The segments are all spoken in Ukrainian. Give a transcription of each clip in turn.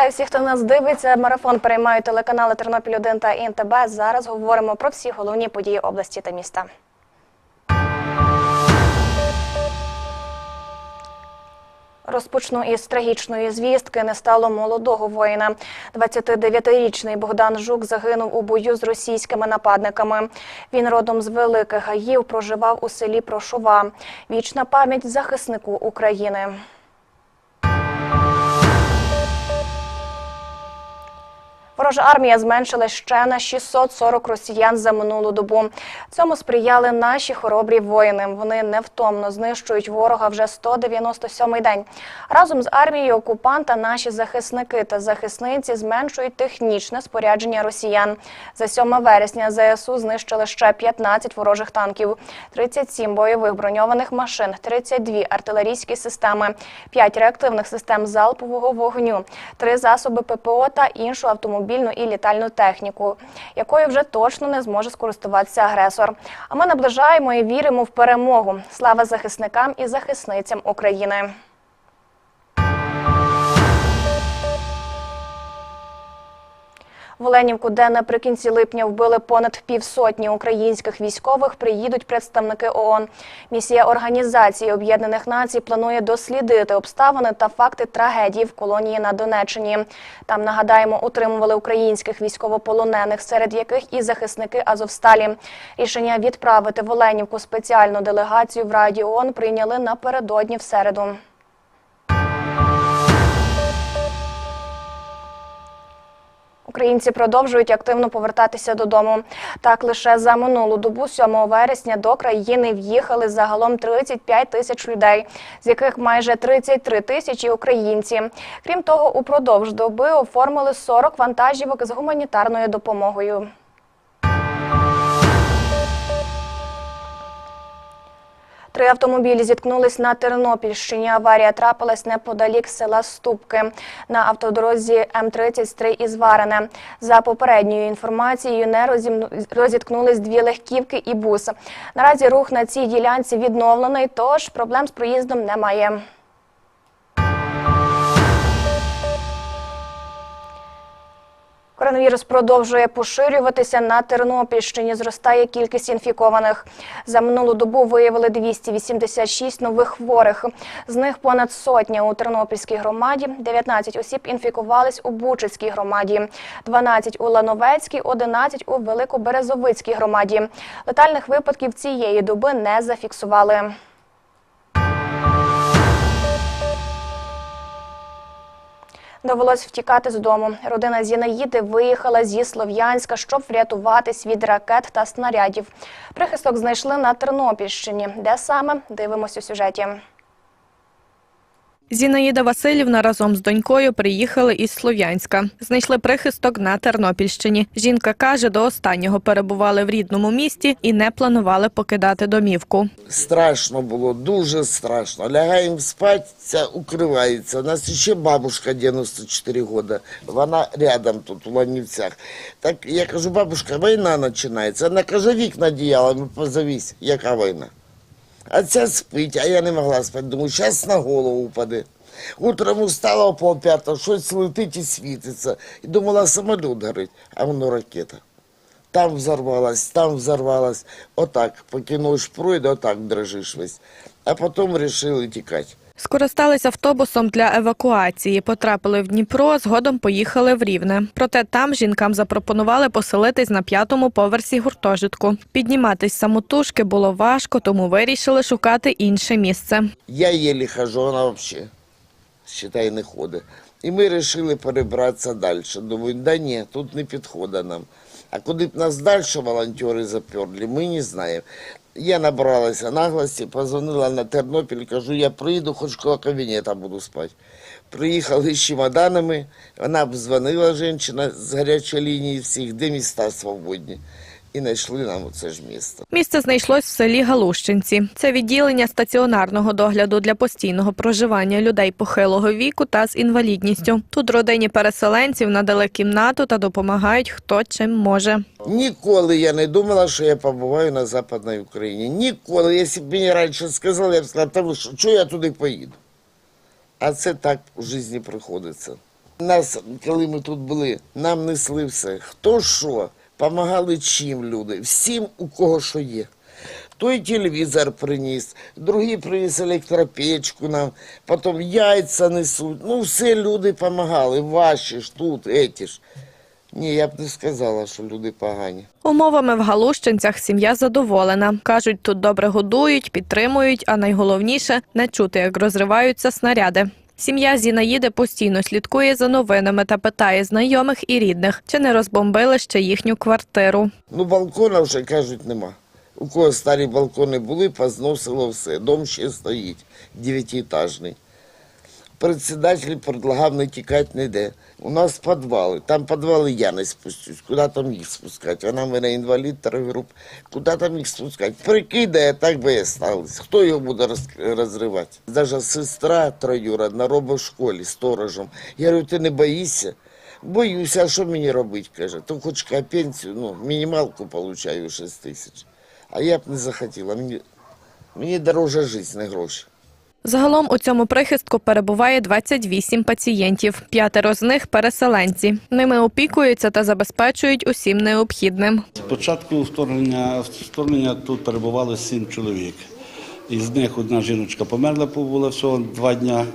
Вітаю всіх, хто нас дивиться. Марафон переймають телеканали Тернопіль 1 та ІНТБ. Зараз говоримо про всі головні події області та міста. Розпочну із трагічної звістки. Не стало молодого воїна. 29-річний Богдан Жук загинув у бою з російськими нападниками. Він родом з Великих Гаїв проживав у селі Прошова. Вічна пам'ять захиснику України. Ворожа армія зменшила ще на 640 росіян за минулу добу. Цьому сприяли наші хоробрі воїни. Вони невтомно знищують ворога вже 197-й день. Разом з армією окупанта наші захисники та захисниці зменшують технічне спорядження росіян. За 7 вересня ЗСУ знищили ще 15 ворожих танків, 37 бойових броньованих машин, 32 артилерійські системи, 5 реактивних систем залпового вогню, 3 засоби ППО та іншу автомобільну і літальну техніку, якою вже точно не зможе скористуватися агресор. А ми наближаємо і віримо в перемогу. Слава захисникам і захисницям України. В Оленівку, де наприкінці липня вбили понад півсотні українських військових, приїдуть представники ООН. Місія Організації Об'єднаних Націй планує дослідити обставини та факти трагедії в колонії на Донеччині. Там, нагадаємо, утримували українських військовополонених, серед яких і захисники Азовсталі. Рішення відправити в Оленівку спеціальну делегацію в Раді ООН прийняли напередодні в середу. Українці продовжують активно повертатися додому. Так, лише за минулу добу, 7 вересня, до країни в'їхали загалом 35 тисяч людей, з яких майже 33 тисячі українці. Крім того, упродовж доби оформили 40 вантажівок з гуманітарною допомогою. Три автомобілі зіткнулись на Тернопільщині. Аварія трапилась неподалік села Ступки на автодорозі М-33 із Варене. За попередньою інформацією, не розіткнулись дві легківки і бус. Наразі рух на цій ділянці відновлений, тож проблем з проїздом немає. Коронавірус продовжує поширюватися на Тернопільщині. Зростає кількість інфікованих. За минулу добу виявили 286 нових хворих. З них понад сотня у Тернопільській громаді, 19 осіб інфікувались у Бучицькій громаді, 12 у Лановецькій, 11 у Великоберезовицькій громаді. Летальних випадків цієї доби не зафіксували. Довелось втікати з дому. Родина Зінаїди виїхала зі Слов'янська, щоб врятуватись від ракет та снарядів. Прихисток знайшли на Тернопільщині. Де саме дивимось у сюжеті. Зінаїда Васильівна разом з донькою приїхали із Слов'янська. Знайшли прихисток на Тернопільщині. Жінка каже, до останнього перебували в рідному місті і не планували покидати домівку. Страшно було, дуже страшно. Лягаємо спати, укривається. У нас ще бабушка 94 роки. Вона рядом тут, у Ланівцях. Так я кажу, бабушка, війна починається. Вона каже, вікна одіялами позавісь. Яка війна? А ця спить, а я не могла спати. Думаю, зараз на голову впаде. Утром встала о полп'ятого, щось летить і світиться. І думала, самоліт горить, а воно ракета. Там взорвалась, там взорвалась. Отак, поки ночь пройде, отак дрожиш весь. А потім вирішили тікати. Скористались автобусом для евакуації, потрапили в Дніпро, згодом поїхали в Рівне. Проте там жінкам запропонували поселитись на п'ятому поверсі гуртожитку. Підніматись самотужки було важко, тому вирішили шукати інше місце. Я єлі хожу, вона взагалі, считай, не ходить. І ми вирішили перебратися далі. Думаю, да ні, тут не підходить нам. А куди б нас далі волонтери заперли, ми не знаємо. Я набралася наглості, позвонила на Тернопіль, кажу, я прийду, хоч коло кабінета буду спати. Приїхали з чемоданами, вона обзвонила жінка з гарячої лінії всіх, де міста свободні. І знайшли нам оце ж місто. Місце знайшлось в селі Галущинці. Це відділення стаціонарного догляду для постійного проживання людей похилого віку та з інвалідністю. Тут родині переселенців надали кімнату та допомагають хто чим може. Ніколи я не думала, що я побуваю на Западній Україні. Ніколи. Якщо б мені раніше сказали, я б сказала, та що, чого я туди поїду? А це так у житті приходиться. Нас, коли ми тут були, нам несли все. Хто що, помагали чим люди, всім, у кого що є. Той телевізор приніс, другий приніс електропечку нам, потім яйця несуть. Ну, все люди допомагали, ваші ж тут, еті ж. Ні, я б не сказала, що люди погані. Умовами в Галущинцях сім'я задоволена. Кажуть, тут добре годують, підтримують, а найголовніше не чути, як розриваються снаряди. Сім'я Зінаїди постійно слідкує за новинами та питає знайомих і рідних, чи не розбомбили ще їхню квартиру. Ну, балкона вже, кажуть, нема. У кого старі балкони були, позносило все. Дом ще стоїть, дев'ятиэтажний. Председатель предлагав не тікати ніде. У нас підвали. Там підвали я не спустюсь. Куди там їх спускати? Вона мене інвалід три груп. Куди там їх спускати? Прикидає, так би і сталося. Хто його буде розривати? Навіть сестра троюродна робить в школі сторожем. Я говорю, ти не боїшся? Боюся, а що мені робити, каже. То хоч пенсію, ну, мінімалку получаю 6 тисяч. А я б не захотіла. Мені, мені дороже життя, не гроші. Загалом у цьому прихистку перебуває 28 пацієнтів. П'ятеро з них переселенці. Ними опікуються та забезпечують усім необхідним. Спочатку вторгнення, вторгнення тут перебувало сім чоловік. Із них одна жіночка померла, побула всього два дня.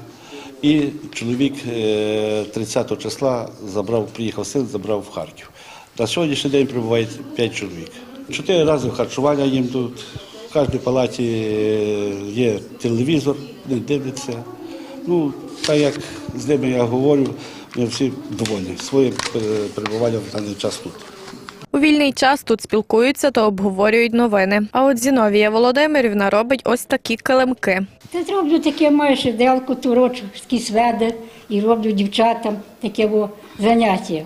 І чоловік е, 30 числа забрав, приїхав син, забрав в Харків. На сьогоднішній день прибуває 5 чоловік. Чотири рази харчування їм тут. Кожній палаті е, є телевізор, вони дивляться. Ну, так як з ними я говорю, вони всі довольні своїм е, в даний час тут. У вільний час тут спілкуються та обговорюють новини. А от Зіновія Володимирівна робить ось такі килимки. Та зроблю таке маю шеделку, турочок, такий сведер і роблю дівчатам таке во заняття,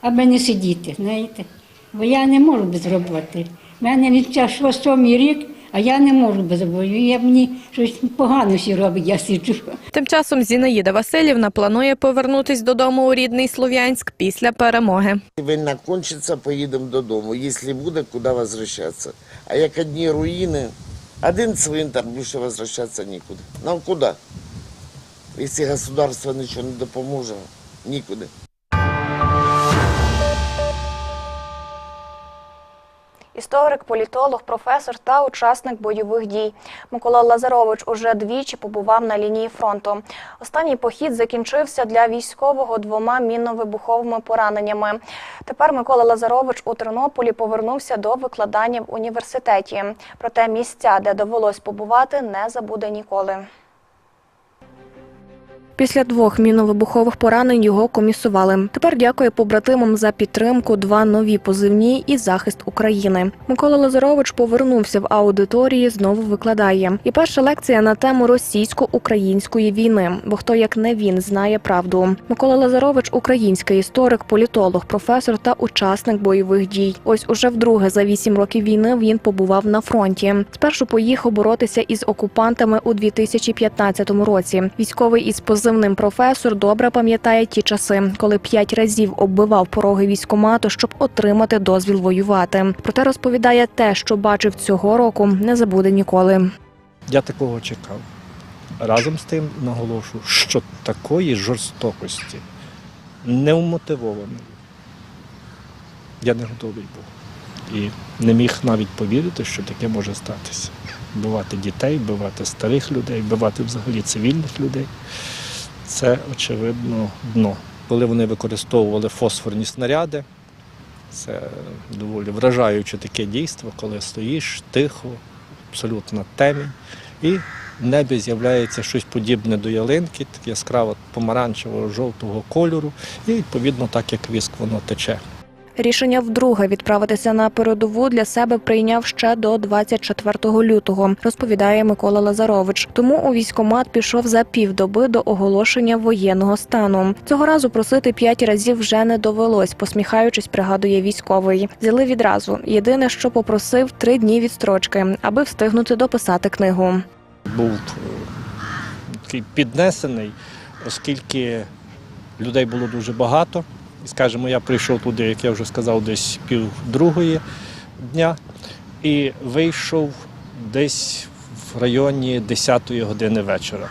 аби не сидіти, знаєте. Бо я не можу без роботи. У мене від часу сьомий рік, а я не можу без роботи. Я мені щось погано всі робить, я сиджу. Тим часом Зінаїда Васильівна планує повернутись додому у рідний Слов'янськ після перемоги. Війна кончиться, поїдемо додому. Якщо буде, куди возвращатися. А як одні руїни, один цвинтар, більше возвращатися нікуди. Нам куди? Якщо государство нічого не допоможе, нікуди. Історик, політолог, професор та учасник бойових дій. Микола Лазарович уже двічі побував на лінії фронту. Останній похід закінчився для військового двома мінно-вибуховими пораненнями. Тепер Микола Лазарович у Тернополі повернувся до викладання в університеті. Проте місця, де довелось побувати, не забуде ніколи. Після двох міновибухових поранень його комісували. Тепер дякує побратимам за підтримку, два нові позивні і захист України. Микола Лазарович повернувся в аудиторії, знову викладає. І перша лекція на тему російсько-української війни. Бо хто як не він знає правду. Микола Лазарович український історик, політолог, професор та учасник бойових дій. Ось уже вдруге за вісім років війни він побував на фронті. Спершу поїхав боротися із окупантами у 2015 році. Військовий із позивним професор добре пам'ятає ті часи, коли п'ять разів оббивав пороги військомату, щоб отримати дозвіл воювати. Проте розповідає те, що бачив цього року, не забуде ніколи. Я такого чекав. Разом з тим наголошую, що такої жорстокості, невмотивованої, я не готовий був. І не міг навіть повірити, що таке може статися. Вбивати дітей, вбивати старих людей, вбивати взагалі цивільних людей. Це, очевидно, дно. Коли вони використовували фосфорні снаряди, це доволі вражаюче таке дійство, коли стоїш тихо, абсолютно темінь, і в небі з'являється щось подібне до ялинки, яскраво помаранчевого жовтого кольору, і відповідно так як віск воно тече. Рішення вдруге відправитися на передову для себе прийняв ще до 24 лютого, розповідає Микола Лазарович. Тому у військкомат пішов за півдоби до оголошення воєнного стану. Цього разу просити п'ять разів вже не довелось, посміхаючись, пригадує військовий. Взяли відразу. Єдине, що попросив три дні відстрочки, аби встигнути дописати книгу. Був такий піднесений, оскільки людей було дуже багато. І, скажімо, я прийшов туди, як я вже сказав, десь пів другої дня і вийшов десь в районі 10-ї години вечора.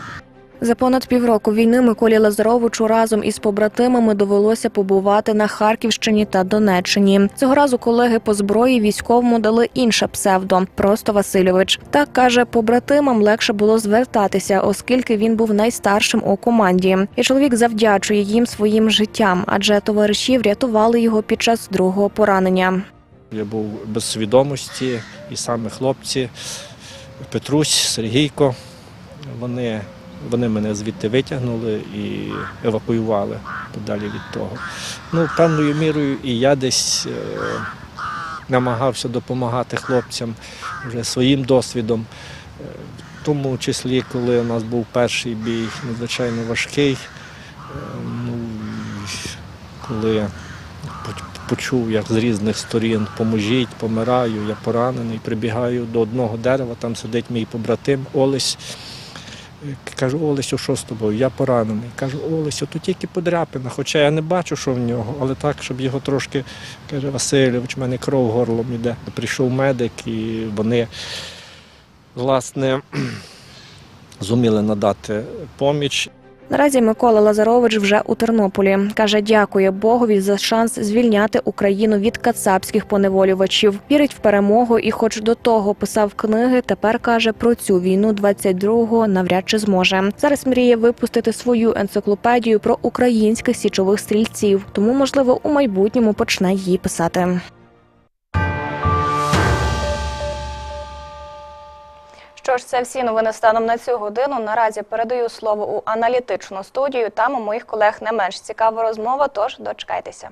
За понад півроку війни Миколі Лазаровичу разом із побратимами довелося побувати на Харківщині та Донеччині. Цього разу колеги по зброї військовому дали інше псевдо просто Васильович. Так каже, побратимам легше було звертатися, оскільки він був найстаршим у команді. І чоловік завдячує їм своїм життям, адже товариші врятували його під час другого поранення. Я був без свідомості, і саме хлопці Петрусь, Сергійко, вони, вони мене звідти витягнули і евакуювали подалі від того. Ну, певною мірою і я десь е, намагався допомагати хлопцям вже своїм досвідом. Е, В тому числі, коли у нас був перший бій, надзвичайно важкий, е, ну, коли почув, як з різних сторін поможіть, помираю, я поранений, прибігаю до одного дерева, там сидить мій побратим Олесь. Кажу, Олесю, що з тобою? Я поранений. Кажу, Олесю, тут тільки подряпина, хоча я не бачу, що в нього, але так, щоб його трошки, каже, Васильович, в мене кров горлом іде. Прийшов медик і вони, власне, зуміли надати поміч. Наразі Микола Лазарович вже у Тернополі. Каже, дякує Богові за шанс звільняти Україну від кацапських поневолювачів. Вірить в перемогу і, хоч до того писав книги, тепер каже про цю війну 22-го навряд чи зможе. Зараз мріє випустити свою енциклопедію про українських січових стрільців, тому можливо у майбутньому почне її писати. Що ж, це всі новини станом на цю годину. Наразі передаю слово у аналітичну студію. Там у моїх колег не менш цікава розмова. Тож дочекайтеся.